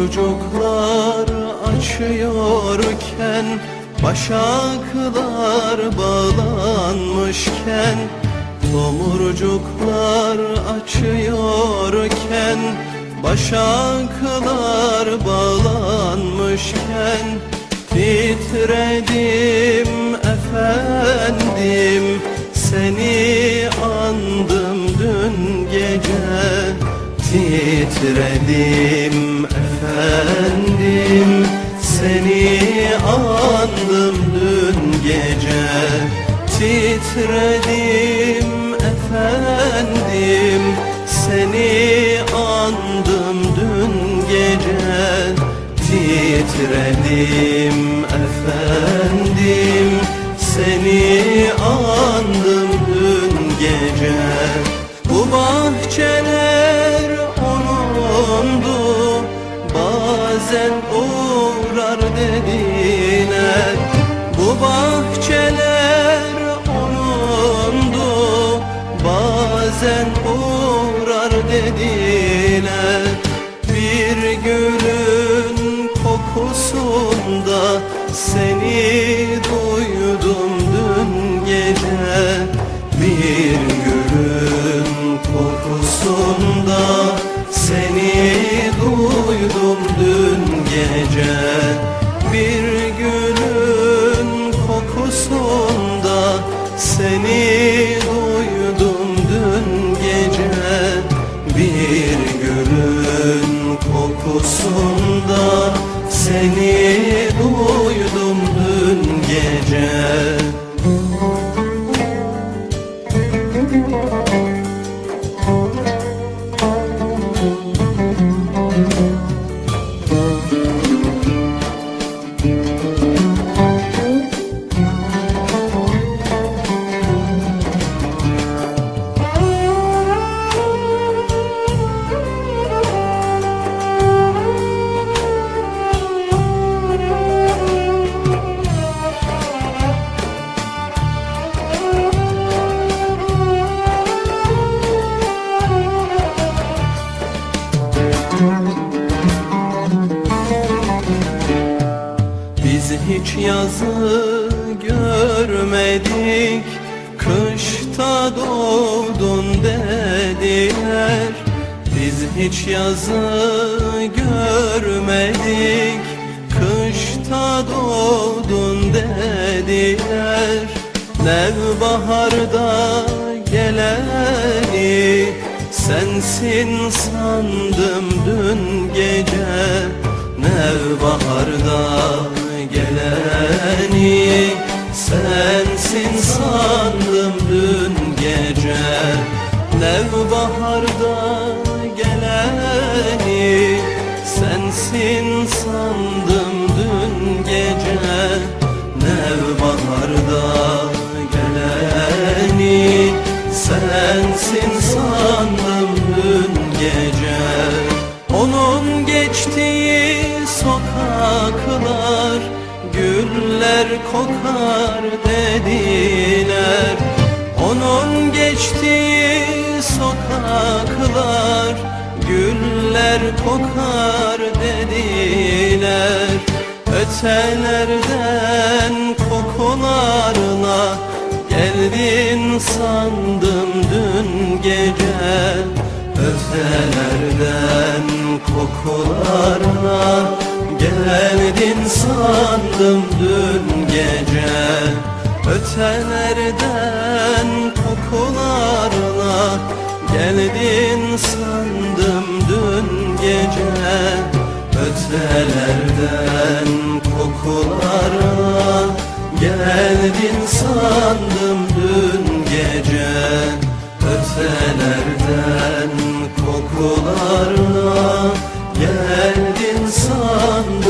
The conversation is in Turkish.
Tomurcuklar açıyorken Başaklar bağlanmışken Tomurcuklar açıyorken Başaklar bağlanmışken Titredim efendim Seni andım dün gece Titredim efendim Seni andım dün gece. Titredim Bazen uğrar dediler Bu bahçeler onundu Bazen uğrar dediler Bir gülün kokusunda Seni gülün kokusunda Seni duydum dün gece yazı görmedik. Kışta doğdun dediler. Biz hiç yazı görmedik. Kışta doğdun dediler. Nevbaharda geleni Sensin sandım dün gece. Nevbaharda Sensin sandım dün gece. Nevbaharda geleni Sensin sandım dün gece. Nevbaharda geleni Sensin sandım dün gece kokar dediler. Onun geçtiği sokaklar Güller kokar dediler. Ötelerden kokularla Geldin sandım dün gece. Ötelerden kokularla Geldin sandım dün gece. Ötelerden kokularla Geldin sandım dün gece. Ötelerden kokularla Geldin sandım insan